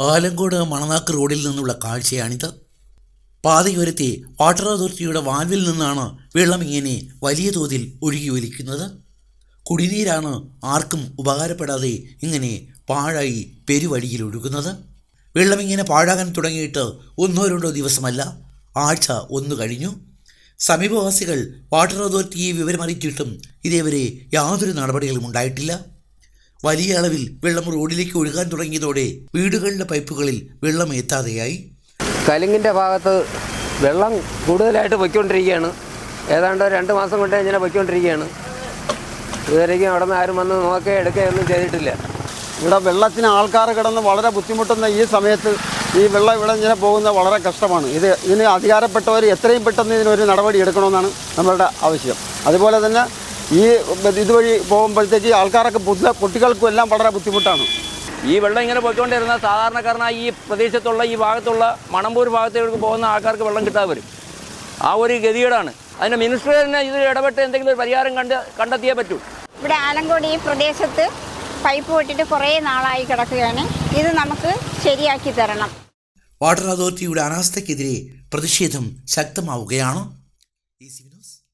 ആലങ്കോട് മണനാക്ക് റോഡിൽ നിന്നുള്ള കാഴ്ചയാണിത്. പാതയോരത്തെ വാട്ടർ അതോറിറ്റിയുടെ വാൽവിൽ നിന്നാണ് വെള്ളം ഇങ്ങനെ വലിയ തോതിൽ ഒഴുകി ഒലിക്കുന്നത്. കുടിനീരാണ് ആർക്കും ഉപകാരപ്പെടാതെ ഇങ്ങനെ പാഴായി പെരുവഴിയിൽ ഒഴുകുന്നത്. വെള്ളം ഇങ്ങനെ പാഴാകാൻ തുടങ്ങിയിട്ട് ഒന്നോ രണ്ടോ ദിവസമല്ല ആഴ്ച ഒന്ന് കഴിഞ്ഞു. സമീപവാസികൾ വാട്ടർ അതോറിറ്റിയെ വിവരമറിയിച്ചിട്ടും ഇതേവരെ യാതൊരു നടപടികളും ഉണ്ടായിട്ടില്ല. വലിയ അളവിൽ വെള്ളം റോഡിലേക്ക് ഒഴുകാൻ തുടങ്ങിയതോടെ വീടുകളിലെ പൈപ്പുകളിൽ വെള്ളം എത്താതെയായി. കലിങ്ങിന്റെ ഭാഗത്ത് വെള്ളം കൂടുതലായിട്ട് പൊയ്ക്കൊണ്ടിരിക്കുകയാണ്. ഏതാണ്ട് രണ്ട് മാസം കൊണ്ട് ഇങ്ങനെ പൊയ്ക്കൊണ്ടിരിക്കുകയാണ്. ഇതുവരേക്കും അവിടെ നിന്ന് ആരും വന്ന് നോക്കുകയോ എടുക്കുകയോ ഒന്നും ചെയ്തിട്ടില്ല. ഇവിടെ വെള്ളത്തിന് ആൾക്കാർ കിടന്ന് വളരെ ബുദ്ധിമുട്ടുന്ന ഈ സമയത്ത് ഈ വെള്ളം ഇവിടെ ഇങ്ങനെ പോകുന്നത് വളരെ കഷ്ടമാണ്. ഇത് ഇതിന് അധികാരപ്പെട്ടവർ എത്രയും പെട്ടെന്ന് ഇതിനൊരു നടപടി എടുക്കണമെന്നാണ് നമ്മളുടെ ആവശ്യം. അതുപോലെ തന്നെ ഈ ഇതുവഴി പോകുമ്പോഴത്തേക്ക് ആൾക്കാരൊക്കെ ബുദ്ധ കുട്ടികൾക്കും എല്ലാം വളരെ ബുദ്ധിമുട്ടാണ്. ഈ വെള്ളം ഇങ്ങനെ പോയിക്കൊണ്ടിരുന്ന സാധാരണക്കാരനായി ഈ പ്രദേശത്തുള്ള ഈ ഭാഗത്തുള്ള മണമ്പൂർ ഭാഗത്തേക്ക് പോകുന്ന ആൾക്കാർക്ക് വെള്ളം കിട്ടാതെ വരും. ആ ഒരു ഗതികേടാണ്. അതിന് മിനിസ്റ്റർ തന്നെ ഇതിൽ ഇടപെട്ട് എന്തെങ്കിലും ഒരു പരിഹാരം കണ്ട് കണ്ടെത്തിയേ പറ്റൂ. ഇവിടെ ആലങ്കോട് ഈ പ്രദേശത്ത് പൈപ്പ് പൊട്ടിട്ട് കുറേ നാളായി കിടക്കുകയാണ്. ഇത് നമുക്ക് ശരിയാക്കി തരണം. വാട്ടർ അതോറിറ്റിയുടെ അനാസ്ഥയ്ക്കെതിരെ പ്രതിഷേധം ശക്തമാവുകയാണ്. ഈ സി-